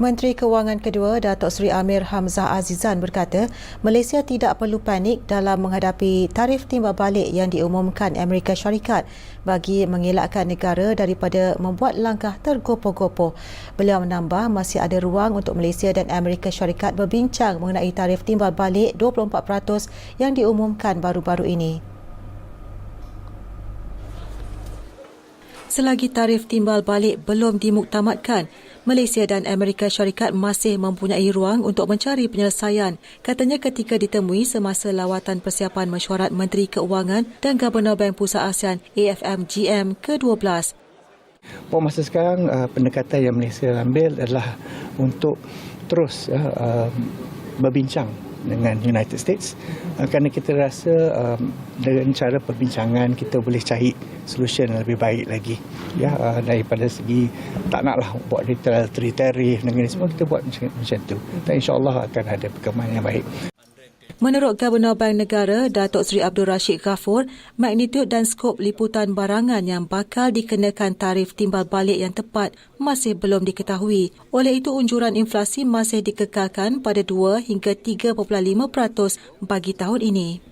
Menteri Kewangan kedua Datuk Seri Amir Hamzah Azizan berkata Malaysia tidak perlu panik dalam menghadapi tarif timbal balik yang diumumkan Amerika Syarikat bagi mengelakkan negara daripada membuat langkah tergopoh-gopoh. Beliau menambah masih ada ruang untuk Malaysia dan Amerika Syarikat berbincang mengenai tarif timbal balik 24% yang diumumkan baru-baru ini. Selagi tarif timbal balik belum dimuktamadkan, Malaysia dan Amerika Syarikat masih mempunyai ruang untuk mencari penyelesaian, katanya ketika ditemui semasa lawatan persiapan mesyuarat Menteri Keuangan dan Gubernur Bank Pusat ASEAN AFM-GM ke-12. Pada masa sekarang, uh, pendekatan yang Malaysia ambil adalah untuk terus uh, berbincang dengan United States. Uh, kerana kita rasa um, dengan cara perbincangan kita boleh cari solution yang lebih baik lagi. Ya uh, daripada segi tak naklah buat detail tarif dengan semua kita buat macam, macam tu. Dan insyaallah akan ada perkembangan yang baik Menurut Gubernur Bank Negara, Datuk Seri Abdul Rashid Ghafur, magnitud dan skop liputan barangan yang bakal dikenakan tarif timbal balik yang tepat masih belum diketahui. Oleh itu, unjuran inflasi masih dikekalkan pada 2 hingga 3.5% bagi tahun ini.